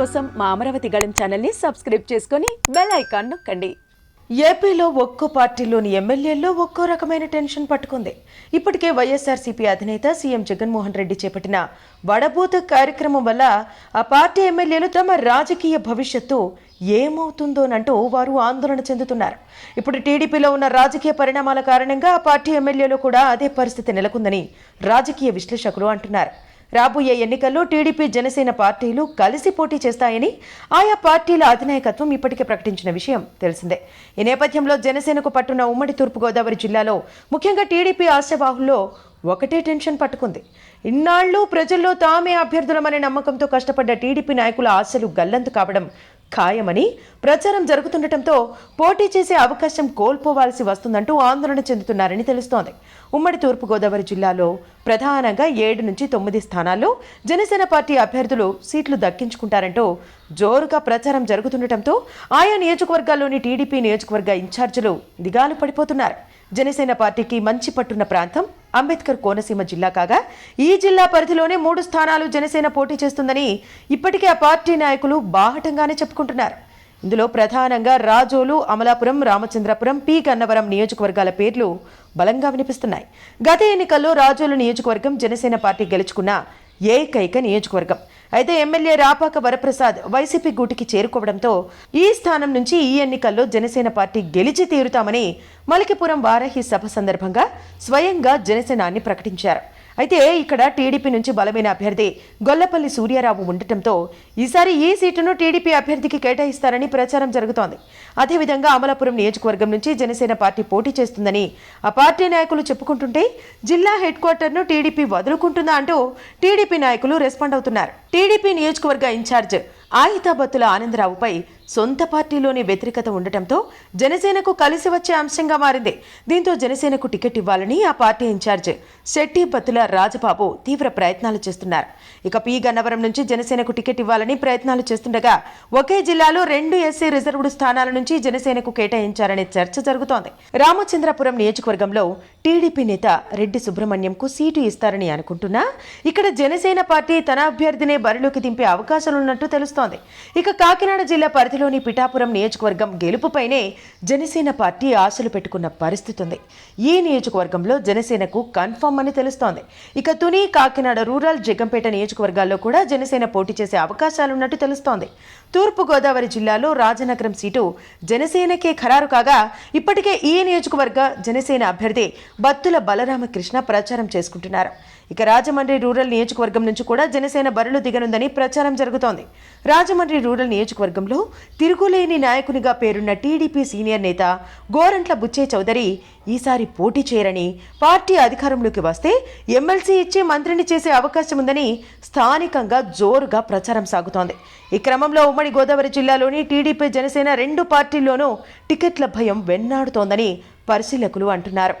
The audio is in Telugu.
కోసం మా అమరావతి గళం ఛానల్ని సబ్స్క్రైబ్ చేసుకొని బెల్ ఐకాన్ నొక్కండి. ఏపీలో ఒక్కో పార్టీలోని ఎమ్మెల్యేల్లో ఒక్కో రకమైన టెన్షన్ పట్టుకుంది. ఇప్పటికే వైఎస్ఆర్సీపీ అధినేత సీఎం జగన్మోహన్ రెడ్డి చేపట్టిన వడబూత కార్యక్రమం వల్ల ఆ పార్టీ ఎమ్మెల్యేలు తమ రాజకీయ భవిష్యత్తు ఏమవుతుందోనంటూ వారు ఆందోళన చెందుతున్నారు. ఇప్పుడు టీడీపీలో ఉన్న రాజకీయ పరిణామాల కారణంగా ఆ పార్టీ ఎమ్మెల్యేలో కూడా అదే పరిస్థితి నెలకొందని రాజకీయ విశ్లేషకులు అంటున్నారు. రాబోయే ఎన్నికల్లో టీడీపీ జనసేన పార్టీలు కలిసి పోటీ చేస్తాయని ఆయా పార్టీల అధినాయకత్వం ఇప్పటికే ప్రకటించిన విషయం తెలిసిందే. ఈ నేపథ్యంలో జనసేనకు పట్టున్న ఉమ్మడి తూర్పుగోదావరి జిల్లాలో ముఖ్యంగా టీడీపీ ఆశావాహుల్లో ఒకటే టెన్షన్ పట్టుకుంది. ఇన్నాళ్ళు ప్రజల్లో తామే అభ్యర్థులమనే నమ్మకంతో కష్టపడ్డ టీడీపీ నాయకుల ఆశలు గల్లంతు కావడం ఖాయమని ప్రచారం జరుగుతుండటంతో పోటీ చేసే అవకాశం కోల్పోవాల్సి వస్తుందంటూ ఆందోళన చెందుతున్నారని తెలుస్తోంది. ఉమ్మడి తూర్పుగోదావరి జిల్లాలో ప్రధానంగా ఏడు నుంచి తొమ్మిది స్థానాల్లో జనసేన పార్టీ అభ్యర్థులు సీట్లు దక్కించుకుంటారంటూ జోరుగా ప్రచారం జరుగుతుండటంతో ఆయా నియోజకవర్గాల్లోని టీడీపీ నియోజకవర్గ ఇన్ఛార్జీలు దిగాలు పడిపోతున్నారు. జనసేన పార్టీకి మంచి పట్టున్న ప్రాంతం అంబేద్కర్ కోనసీమ జిల్లా కాగా ఈ జిల్లా పరిధిలోనే మూడు స్థానాలు జనసేన పోటీ చేస్తుందని ఇప్పటికే ఆ పార్టీ నాయకులు బాహటంగానే చెప్పుకుంటున్నారు. ఇందులో ప్రధానంగా రాజోలు అమలాపురం రామచంద్రపురం పి. గన్నవరం నియోజకవర్గాల పేర్లు బలంగా వినిపిస్తున్నాయి. గత ఎన్నికల్లో రాజోలు నియోజకవర్గం జనసేన పార్టీ గెలుచుకున్న ఏకైక నియోజకవర్గం. అయితే ఎమ్మెల్యే రాపాక వరప్రసాద్ వైసీపీ గూటికి చేరుకోవడంతో ఈ స్థానం నుంచి ఈ ఎన్నికల్లో జనసేన పార్టీ గెలిచి తీరుతామని మలికిపురం వారాహి సభ సందర్భంగా స్వయంగా జనసేనాన్ని ప్రకటించారు. అయితే ఇక్కడ టీడీపీ నుంచి బలమైన అభ్యర్థి గొల్లపల్లి సూర్యారావు ఉండటంతో ఈసారి ఈ సీటును టీడీపీ అభ్యర్థికి కేటాయిస్తారని ప్రచారం జరుగుతోంది. అదేవిధంగా అమలాపురం నియోజకవర్గం నుంచి జనసేన పార్టీ పోటీ చేస్తుందని ఆ పార్టీ నాయకులు చెప్పుకుంటుంటే జిల్లా హెడ్ క్వార్టర్ను టీడీపీ వదులుకుంటుందా అంటూ టీడీపీ నాయకులు రెస్పాండ్ అవుతున్నారు. టీడీపీ నియోజకవర్గ ఇన్ఛార్జ్ ఆయితాబత్తుల ఆనందరావుపై సొంత పార్టీలోని వ్యతిరేకత ఉండటంతో జనసేనకు కలిసి వచ్చే అంశంగా మారింది. దీంతో జనసేనకు టికెట్ ఇవ్వాలని ఆ party in charge Shetty Battula Rajababu తీవ్ర ప్రయత్నాలు చేస్తున్నారు. ఇక పి గన్నవరం నుంచి జనసేనకు టికెట్ ఇవ్వాలని ప్రయత్నాలు చేస్తుండగా ఒకే జిల్లాలో రెండు ఎస్సీ రిజర్వ్డ్ స్థానాల నుంచి జనసేనకు కేటాయించారనే చర్చ జరుగుతోంది. రామచంద్రపురం నియోజకవర్గంలో టీడీపీ నేత రెడ్డి సుబ్రహ్మణ్యంకు సీటు ఇస్తారని అనుకుంటున్నా. ఇక్కడ జనసేన పార్టీ తన అభ్యర్థినే బరిలోకి దింపే అవకాశాలున్నట్టు తెలుస్తోంది. ఇక కాకినాడ జిల్లా పరిధిలోని పిఠాపురం నియోజకవర్గం గెలుపుపైనే జనసేన పార్టీ ఆశలు పెట్టుకున్న పరిస్థితి ఉంది ఈ నియోజకవర్గంలో జనసేనకు కన్ఫర్మ్ అని తెలుస్తోంది. ఇక తుని కాకినాడ రూరల్ జగ్గంపేట నియోజకవర్గాల్లో కూడా జనసేన పోటీ చేసే అవకాశాలున్నట్టు తెలుస్తోంది. తూర్పు గోదావరి జిల్లాలో రాజనగరం సీటు జనసేనకే ఖరారు కాగా ఇప్పటికే ఈ నియోజకవర్గ జనసేన అభ్యర్థి బత్తుల బలరామకృష్ణ ప్రచారం చేసుకుంటున్నారు. ఇక రాజమండ్రి రూరల్ నియోజకవర్గం నుంచి కూడా జనసేన బరులు దిగనుందని ప్రచారం జరుగుతోంది. రాజమండ్రి రూరల్ నియోజకవర్గంలో తిరుగులేని నాయకునిగా పేరున్న టీడీపీ సీనియర్ నేత గోరంట్ల బుచ్చే చౌదరి ఈసారి పోటీ చేయరని పార్టీ అధికారంలోకి వస్తే ఎమ్మెల్సీ ఇచ్చి మంత్రిని చేసే అవకాశం ఉందని స్థానికంగా జోరుగా ప్రచారం సాగుతోంది. ఈ క్రమంలో ఉమ్మడి గోదావరి జిల్లాలోని టీడీపీ జనసేన రెండు పార్టీల్లోనూ టికెట్ల భయం వెన్నాడుతోందని పరిశీలకులు అంటున్నారు.